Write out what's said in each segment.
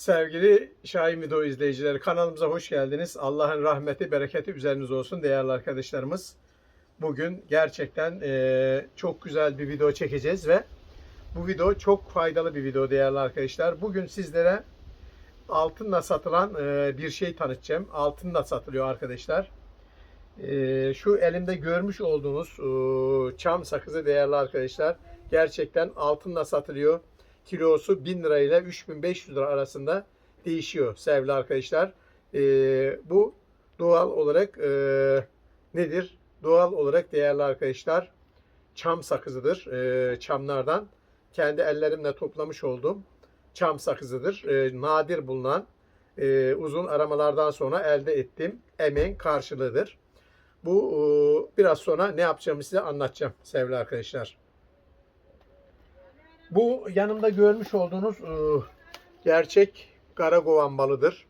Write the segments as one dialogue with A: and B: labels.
A: Sevgili Şahin Video izleyicileri kanalımıza hoş geldiniz. Allah'ın rahmeti, bereketi üzerinize olsun değerli arkadaşlarımız. Bugün gerçekten eee, çok güzel bir video çekeceğiz ve bu video çok faydalı bir video değerli arkadaşlar. Bugün sizlere altınla satılan eee, bir şey tanıtacağım. Altınla satılıyor arkadaşlar. Eee, şu elimde görmüş olduğunuz eee, çam sakızı değerli arkadaşlar. Gerçekten altınla satılıyor kilosu 1000 lira ile 3500 lira arasında değişiyor sevgili arkadaşlar. Ee, bu doğal olarak e, nedir? Doğal olarak değerli arkadaşlar çam sakızıdır. Ee, çamlardan kendi ellerimle toplamış olduğum çam sakızıdır. Ee, nadir bulunan e, uzun aramalardan sonra elde ettiğim emeğin karşılığıdır. Bu e, biraz sonra ne yapacağımı size anlatacağım sevgili arkadaşlar. Bu yanımda görmüş olduğunuz e, gerçek karakovan balıdır.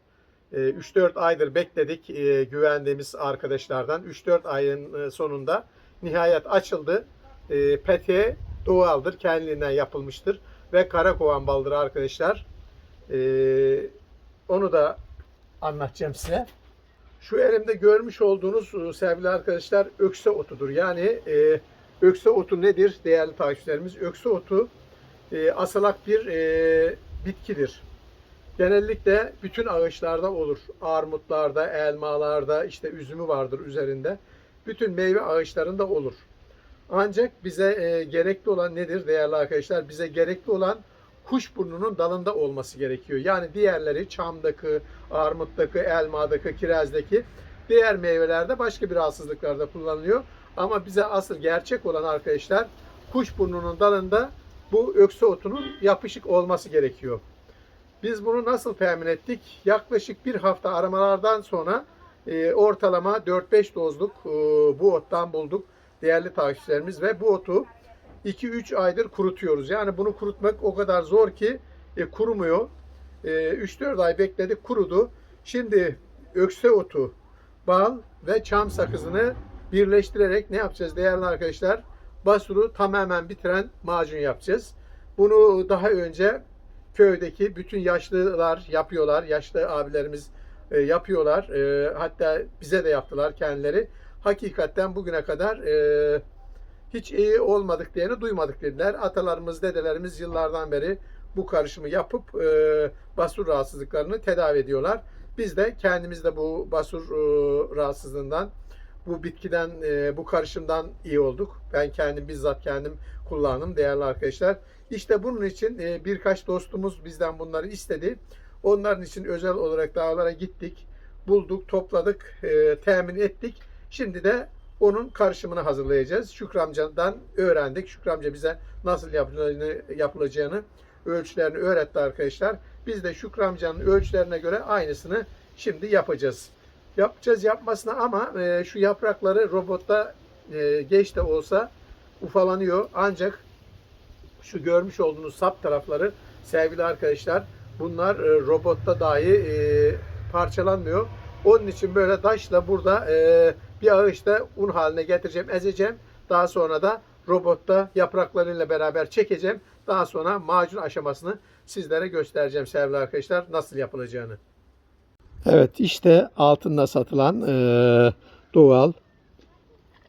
A: E, 3-4 aydır bekledik e, güvendiğimiz arkadaşlardan. 3-4 ayın e, sonunda nihayet açıldı. E, peteği doğaldır, kendiliğinden yapılmıştır ve karakovan balıdır arkadaşlar. E, onu da anlatacağım size. Şu elimde görmüş olduğunuz e, sevgili arkadaşlar ökse otudur. Yani e, ökse otu nedir değerli takipçilerimiz? Ökse otu e, asalak bir e, bitkidir. Genellikle bütün ağaçlarda olur. Armutlarda, elmalarda, işte üzümü vardır üzerinde. Bütün meyve ağaçlarında olur. Ancak bize e, gerekli olan nedir değerli arkadaşlar? Bize gerekli olan kuşburnunun dalında olması gerekiyor. Yani diğerleri çamdaki, armuttaki, elmadaki, kirezdeki diğer meyvelerde başka bir rahatsızlıklarda kullanılıyor. Ama bize asıl gerçek olan arkadaşlar kuşburnunun dalında bu ökse otunun yapışık olması gerekiyor. Biz bunu nasıl temin ettik? Yaklaşık bir hafta aramalardan sonra e, ortalama 4-5 dozluk e, bu ottan bulduk değerli takipçilerimiz ve bu otu 2-3 aydır kurutuyoruz. Yani bunu kurutmak o kadar zor ki e, kurumuyor. E, 3-4 ay bekledik kurudu. Şimdi ökse otu, bal ve çam sakızını birleştirerek ne yapacağız değerli arkadaşlar? Basuru tamamen bitiren macun yapacağız. Bunu daha önce köydeki bütün yaşlılar yapıyorlar. Yaşlı abilerimiz e, yapıyorlar. E, hatta bize de yaptılar kendileri. Hakikaten bugüne kadar e, hiç iyi olmadık diyeni duymadık dediler. Atalarımız, dedelerimiz yıllardan beri bu karışımı yapıp basur rahatsızlıklarını tedavi ediyorlar. Biz de kendimiz de bu basur rahatsızlığından bu bitkiden, e, bu karışımdan iyi olduk. Ben kendim bizzat kendim kullandım değerli arkadaşlar. İşte bunun için e, birkaç dostumuz bizden bunları istedi. Onların için özel olarak dağlara gittik, bulduk, topladık, e, temin ettik. Şimdi de onun karışımını hazırlayacağız. Şükrü amcadan öğrendik. Şükrü amca bize nasıl yapılacağını, yapılacağını ölçülerini öğretti arkadaşlar. Biz de Şükrü amcanın ölçülerine göre aynısını şimdi yapacağız yapacağız yapmasına ama e, şu yaprakları robotta e, geç de olsa ufalanıyor. Ancak şu görmüş olduğunuz sap tarafları sevgili arkadaşlar bunlar e, robotta dahi e, parçalanmıyor. Onun için böyle taşla burada e, bir ağaçta un haline getireceğim, ezeceğim. Daha sonra da robotta yapraklarıyla beraber çekeceğim. Daha sonra macun aşamasını sizlere göstereceğim sevgili arkadaşlar nasıl yapılacağını. Evet işte altında satılan e, doğal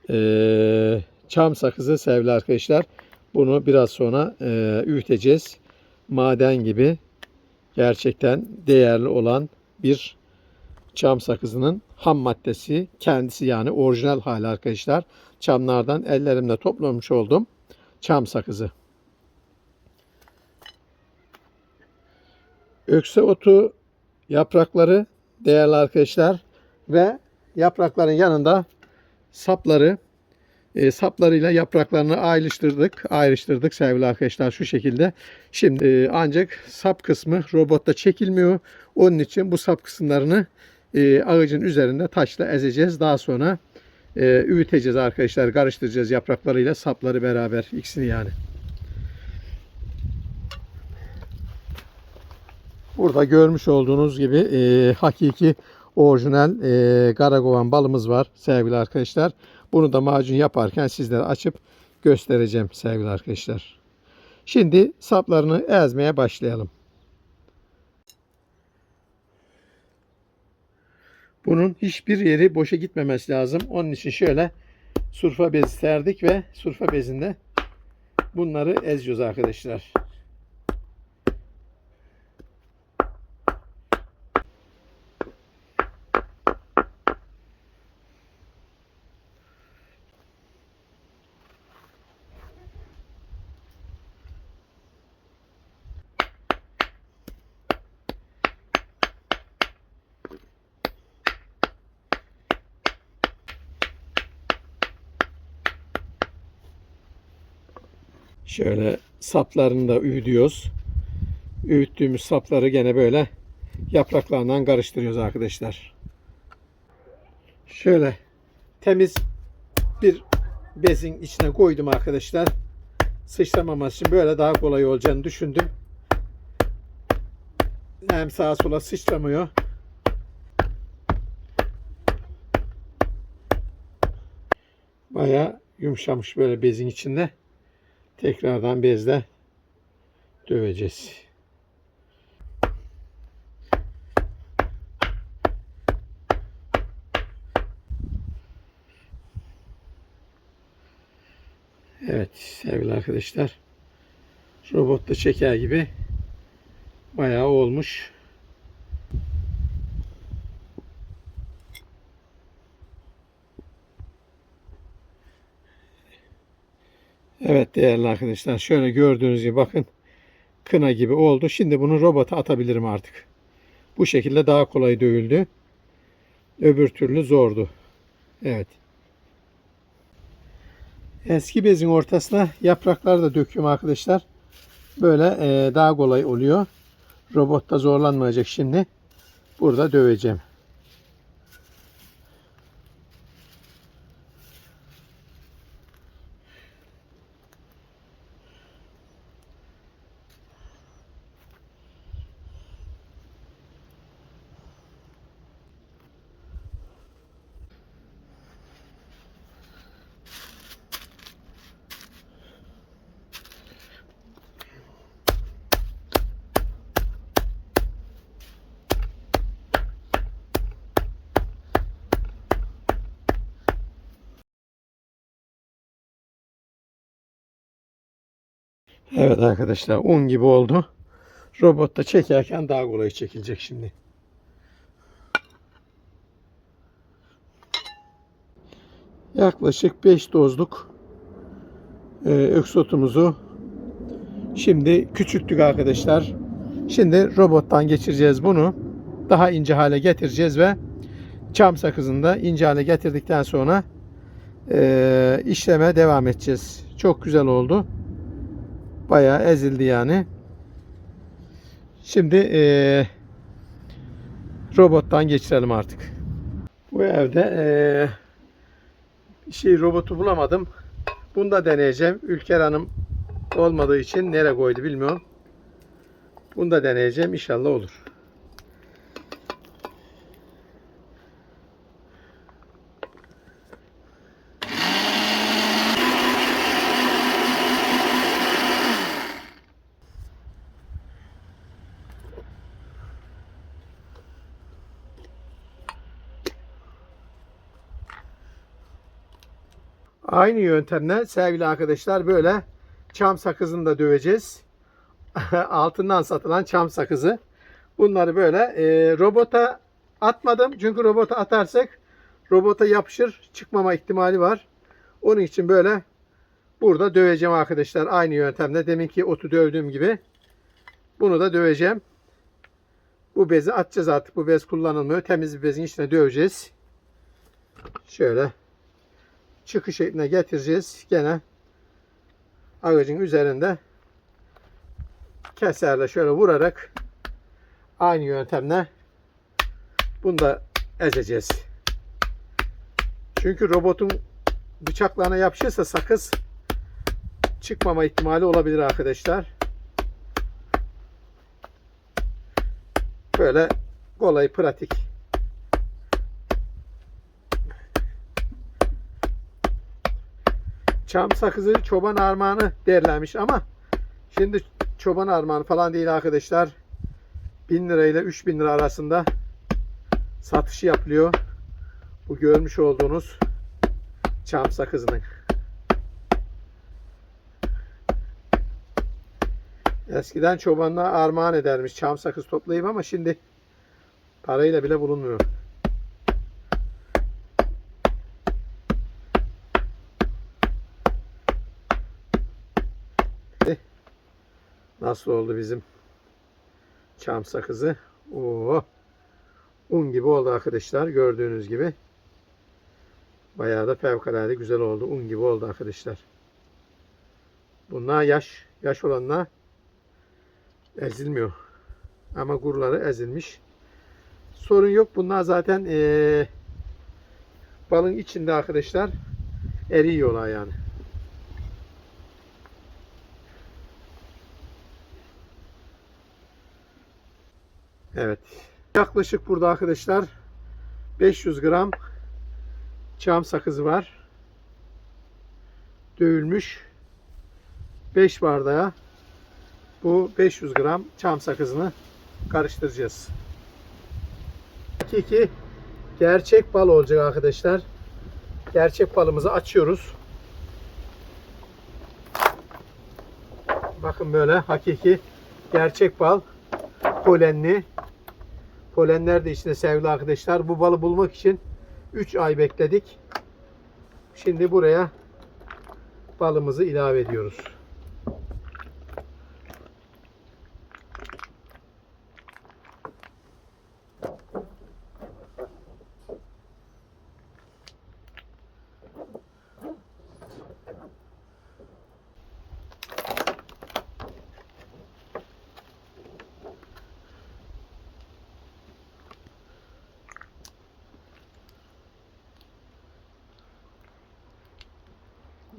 A: e, çam sakızı sevgili arkadaşlar. Bunu biraz sonra e, üyüteceğiz. Maden gibi gerçekten değerli olan bir çam sakızının ham maddesi kendisi yani orijinal hali arkadaşlar. Çamlardan ellerimle toplamış oldum çam sakızı. Ökse otu yaprakları değerli arkadaşlar ve yaprakların yanında sapları e, saplarıyla yapraklarını ayrıştırdık. Ayrıştırdık sevgili arkadaşlar şu şekilde. Şimdi e, ancak sap kısmı robotta çekilmiyor. Onun için bu sap kısımlarını e, ağacın üzerinde taşla ezeceğiz. Daha sonra e, üyüteceğiz arkadaşlar. Karıştıracağız yapraklarıyla sapları beraber ikisini yani. Burada görmüş olduğunuz gibi e, hakiki orijinal e, garagovan balımız var sevgili arkadaşlar. Bunu da macun yaparken sizlere açıp göstereceğim sevgili arkadaşlar. Şimdi saplarını ezmeye başlayalım. Bunun hiçbir yeri boşa gitmemesi lazım. Onun için şöyle surfa bezi serdik ve surfa bezinde bunları eziyoruz arkadaşlar. Şöyle saplarını da üyütüyoruz. Üyüttüğümüz sapları gene böyle yapraklarından karıştırıyoruz arkadaşlar. Şöyle temiz bir bezin içine koydum arkadaşlar. Sıçramaması için böyle daha kolay olacağını düşündüm. Hem sağa sola sıçramıyor. Bayağı yumuşamış böyle bezin içinde. Tekrardan bezle döveceğiz. Evet sevgili arkadaşlar. Robotta çeker gibi bayağı olmuş. Evet değerli arkadaşlar şöyle gördüğünüz gibi bakın kına gibi oldu. Şimdi bunu robota atabilirim artık. Bu şekilde daha kolay dövüldü. Öbür türlü zordu. Evet. Eski bezin ortasına yapraklar da döküyorum arkadaşlar. Böyle e, daha kolay oluyor. Robotta zorlanmayacak şimdi. Burada döveceğim. Evet arkadaşlar un gibi oldu. Robotta çekerken daha kolay çekilecek şimdi. Yaklaşık 5 dozluk e, öksotumuzu şimdi küçülttük arkadaşlar. Şimdi robottan geçireceğiz bunu. Daha ince hale getireceğiz ve çam sakızında ince hale getirdikten sonra e, işleme devam edeceğiz. Çok güzel oldu. Bayağı ezildi yani. Şimdi eee, robottan geçirelim artık. Bu evde eee, şey robotu bulamadım. Bunu da deneyeceğim. Ülker Hanım olmadığı için nereye koydu bilmiyorum. Bunu da deneyeceğim. İnşallah olur. Aynı yöntemle sevgili arkadaşlar böyle çam sakızını da döveceğiz. Altından satılan çam sakızı. Bunları böyle e, robota atmadım. Çünkü robota atarsak robota yapışır çıkmama ihtimali var. Onun için böyle burada döveceğim arkadaşlar. Aynı yöntemle deminki otu dövdüğüm gibi. Bunu da döveceğim. Bu bezi atacağız artık. Bu bez kullanılmıyor. Temiz bir bezin içine döveceğiz. Şöyle çıkış şekline getireceğiz. Gene ağacın üzerinde keserle şöyle vurarak aynı yöntemle bunu da ezeceğiz. Çünkü robotun bıçaklarına yapışırsa sakız çıkmama ihtimali olabilir arkadaşlar. Böyle kolay pratik çam sakızı çoban armağanı derlermiş ama şimdi çoban armağanı falan değil arkadaşlar. 1000 lira ile 3000 lira arasında satışı yapılıyor. Bu görmüş olduğunuz çam sakızının. Eskiden çobanlar armağan edermiş çam sakız toplayayım ama şimdi parayla bile bulunmuyor. Nasıl oldu bizim çam sakızı? Oo. Un gibi oldu arkadaşlar gördüğünüz gibi. Bayağı da fevkalade güzel oldu. Un gibi oldu arkadaşlar. Bunlar yaş. Yaş olanlar ezilmiyor. Ama gurları ezilmiş. Sorun yok. Bunlar zaten eee, balın içinde arkadaşlar eriyorlar yani. Evet. Yaklaşık burada arkadaşlar 500 gram çam sakızı var. Dövülmüş 5 bardağa bu 500 gram çam sakızını karıştıracağız. Hakiki gerçek bal olacak arkadaşlar. Gerçek balımızı açıyoruz. Bakın böyle hakiki gerçek bal polenli. Polenler de içinde sevgili arkadaşlar. Bu balı bulmak için 3 ay bekledik. Şimdi buraya balımızı ilave ediyoruz.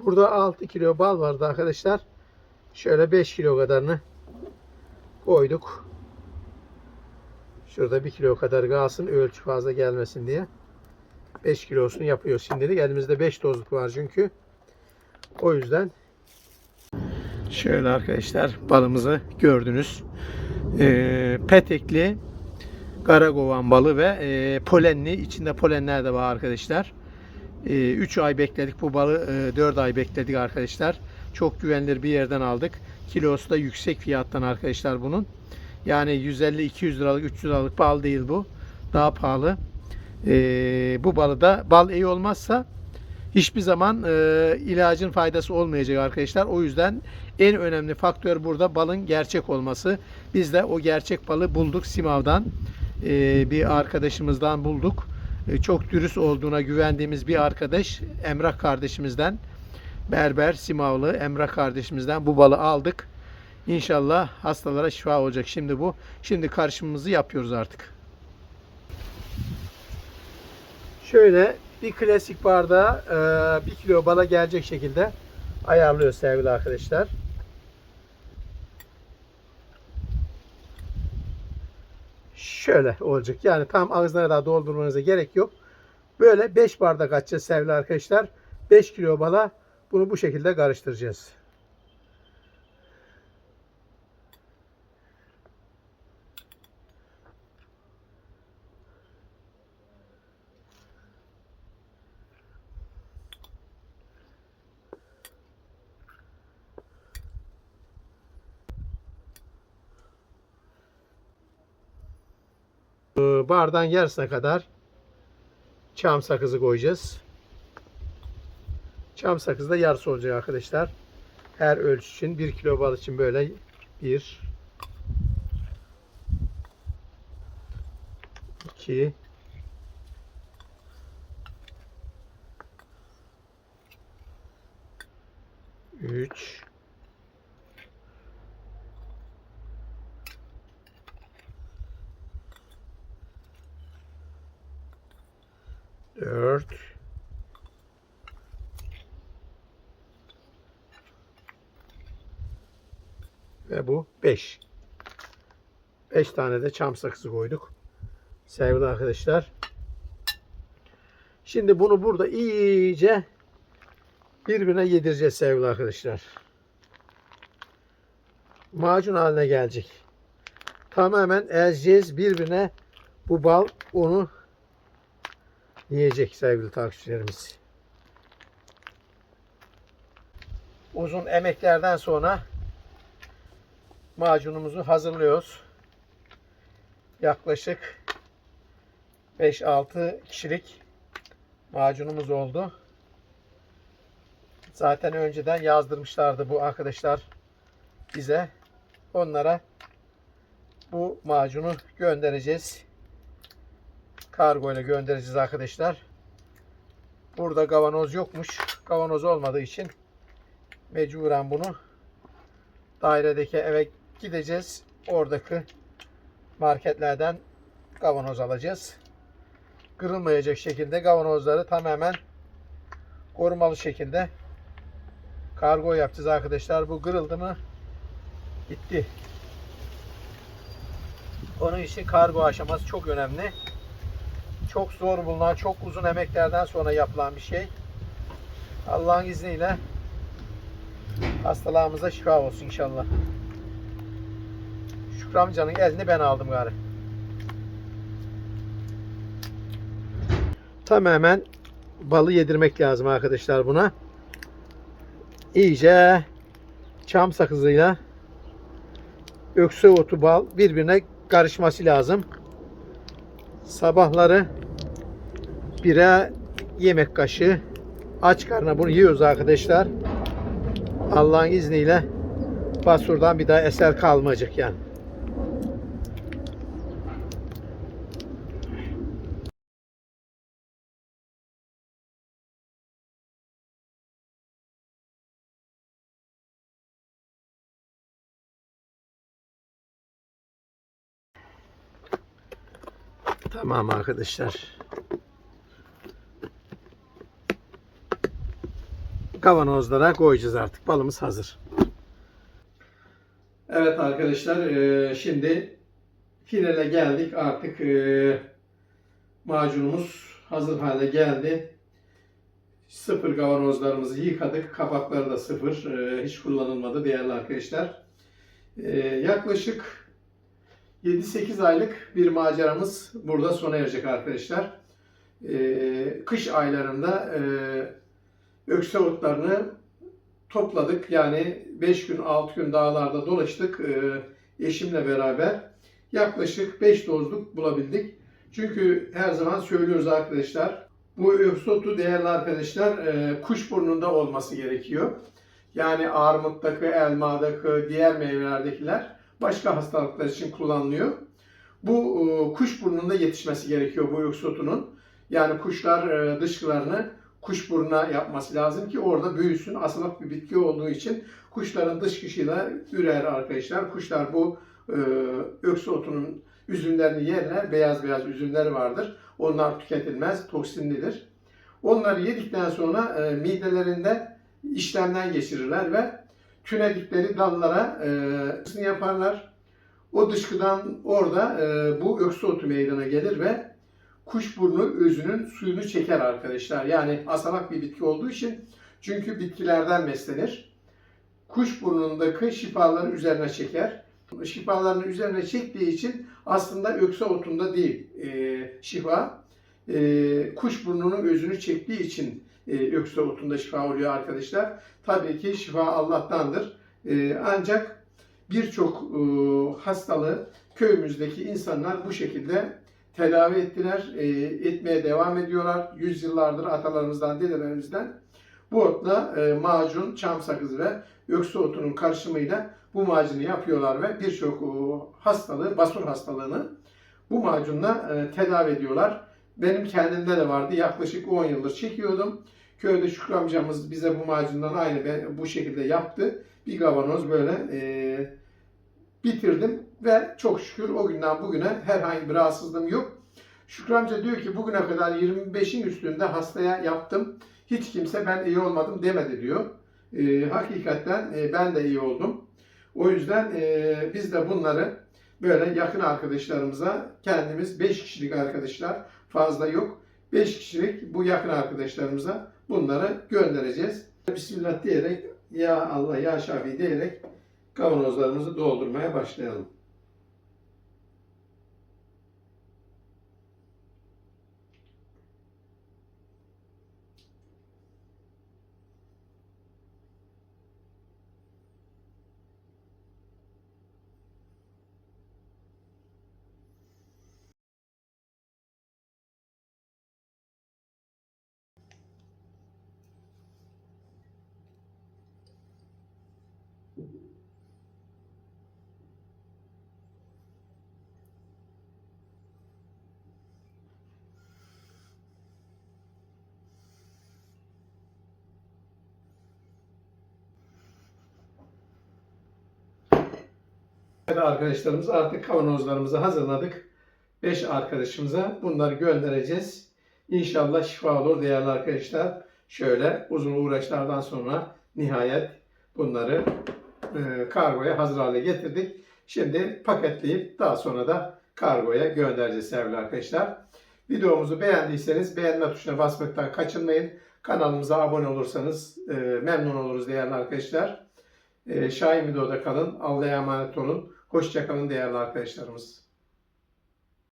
A: Burada 6 kilo bal vardı arkadaşlar. Şöyle 5 kilo kadarını koyduk. Şurada 1 kilo kadar kalsın ölçü fazla gelmesin diye. 5 kilosunu yapıyoruz şimdilik. Elimizde 5 dozluk var çünkü. O yüzden şöyle arkadaşlar balımızı gördünüz. Ee, petekli karakovan balı ve e, polenli. içinde polenler de var arkadaşlar. 3 ay bekledik bu balı 4 ay bekledik arkadaşlar. Çok güvenilir bir yerden aldık. Kilosu da yüksek fiyattan arkadaşlar bunun. Yani 150-200 liralık 300 liralık bal değil bu. Daha pahalı. Ee, bu balı da bal iyi olmazsa hiçbir zaman ilacın faydası olmayacak arkadaşlar. O yüzden en önemli faktör burada balın gerçek olması. Biz de o gerçek balı bulduk Simav'dan. Ee, bir arkadaşımızdan bulduk. E, çok dürüst olduğuna güvendiğimiz bir arkadaş Emrah kardeşimizden Berber Simavlı Emrah kardeşimizden bu balı aldık. İnşallah hastalara şifa olacak şimdi bu. Şimdi karışımımızı yapıyoruz artık. Şöyle bir klasik bardağa e, bir kilo bala gelecek şekilde ayarlıyoruz sevgili arkadaşlar. Şöyle olacak. Yani tam ağzına kadar doldurmanıza gerek yok. Böyle 5 bardak açacağız sevgili arkadaşlar. 5 kilo bala bunu bu şekilde karıştıracağız. Ee, bardağın yarısına kadar çam sakızı koyacağız. Çam sakızı da yarısı olacak arkadaşlar. Her ölçü için 1 kilo bal için böyle 1 2 3 4 ve bu 5 5 tane de çam sakızı koyduk. Sevgili arkadaşlar. Şimdi bunu burada iyice birbirine yedireceğiz sevgili arkadaşlar. Macun haline gelecek. Tamamen ezeceğiz birbirine. Bu bal unu yiyecek sevgili takipçilerimiz. Uzun emeklerden sonra macunumuzu hazırlıyoruz. Yaklaşık 5-6 kişilik macunumuz oldu. Zaten önceden yazdırmışlardı bu arkadaşlar bize. Onlara bu macunu göndereceğiz. Kargo ile göndereceğiz arkadaşlar. Burada kavanoz yokmuş. Kavanoz olmadığı için mecburen bunu dairedeki eve gideceğiz. Oradaki marketlerden kavanoz alacağız. Kırılmayacak şekilde kavanozları tamamen korumalı şekilde kargo yapacağız arkadaşlar. Bu kırıldı mı gitti. Onun için kargo aşaması çok önemli. Çok zor bulunan, çok uzun emeklerden sonra yapılan bir şey. Allah'ın izniyle hastalarımıza şifa olsun inşallah. Şükrü amcanın elini ben aldım gari. Tamamen balı yedirmek lazım arkadaşlar buna. İyice çam sakızıyla öksü otu bal birbirine karışması lazım. Sabahları bire yemek kaşığı aç karnına bunu yiyoruz arkadaşlar. Allah'ın izniyle basurdan bir daha eser kalmayacak yani. Tamam arkadaşlar. Kavanozlara koyacağız artık. Balımız hazır. Evet arkadaşlar e, şimdi finale geldik. Artık e, macunumuz hazır hale geldi. Sıfır kavanozlarımızı yıkadık. Kapakları da sıfır. E, hiç kullanılmadı değerli arkadaşlar. Yaklaşık 7-8 aylık bir maceramız burada sona erecek arkadaşlar. Ee, kış aylarında e, ökse otlarını topladık. Yani 5 gün 6 gün dağlarda dolaştık e, eşimle beraber. Yaklaşık 5 dozluk bulabildik. Çünkü her zaman söylüyoruz arkadaşlar. Bu öksotu değerli arkadaşlar e, kuş burnunda olması gerekiyor. Yani armuttaki, elmadaki, diğer meyvelerdekiler başka hastalıklar için kullanılıyor. Bu e, kuş burnunda yetişmesi gerekiyor bu öksotunun. Yani kuşlar e, dışkılarını kuş burnuna yapması lazım ki orada büyüsün. Asılık bir bitki olduğu için kuşların dışkısıyla ürer arkadaşlar. Kuşlar bu e, öksotunun üzümlerini yerler. Beyaz beyaz üzümleri vardır. Onlar tüketilmez, toksinlidir. Onları yedikten sonra midelerinde işlemden geçirirler ve tünedikleri dallara e, yaparlar. O dışkıdan orada e, bu öksü otu meydana gelir ve kuşburnu özünün suyunu çeker arkadaşlar. Yani asalak bir bitki olduğu için çünkü bitkilerden beslenir. Kuşburnundaki şifaları üzerine çeker. Şifalarını üzerine çektiği için aslında öksü otunda değil e, şifa. E, kuşburnunun özünü çektiği için e, öksü otunda şifa oluyor arkadaşlar. Tabii ki şifa Allah'tandır. E, ancak birçok e, hastalığı köyümüzdeki insanlar bu şekilde tedavi ettiler, e, etmeye devam ediyorlar. Yüzyıllardır atalarımızdan, dedelerimizden. Bu otla e, macun, çam sakızı ve öksü otunun karışımıyla bu macunu yapıyorlar ve birçok e, hastalığı, basur hastalığını bu macunla e, tedavi ediyorlar. Benim kendimde de vardı. Yaklaşık 10 yıldır çekiyordum. Köyde Şükrü amcamız bize bu macundan aynı bu şekilde yaptı. Bir kavanoz böyle e, bitirdim ve çok şükür o günden bugüne herhangi bir rahatsızlığım yok. Şükrü amca diyor ki bugüne kadar 25'in üstünde hastaya yaptım. Hiç kimse ben iyi olmadım demedi diyor. E, hakikaten e, ben de iyi oldum. O yüzden e, biz de bunları böyle yakın arkadaşlarımıza kendimiz 5 kişilik arkadaşlar fazla yok. 5 kişilik bu yakın arkadaşlarımıza bunları göndereceğiz. Bismillah diyerek ya Allah ya Şafi diyerek kavanozlarımızı doldurmaya başlayalım. Arkadaşlarımız artık kavanozlarımızı hazırladık. 5 arkadaşımıza bunları göndereceğiz. İnşallah şifa olur değerli arkadaşlar. Şöyle uzun uğraşlardan sonra nihayet bunları e, kargoya hazır hale getirdik. Şimdi paketleyip daha sonra da kargoya göndereceğiz sevgili arkadaşlar. Videomuzu beğendiyseniz beğenme tuşuna basmaktan kaçınmayın. Kanalımıza abone olursanız e, memnun oluruz değerli arkadaşlar. E, Şahin Video'da kalın. Allah'a emanet olun. Hoşçakalın değerli arkadaşlarımız.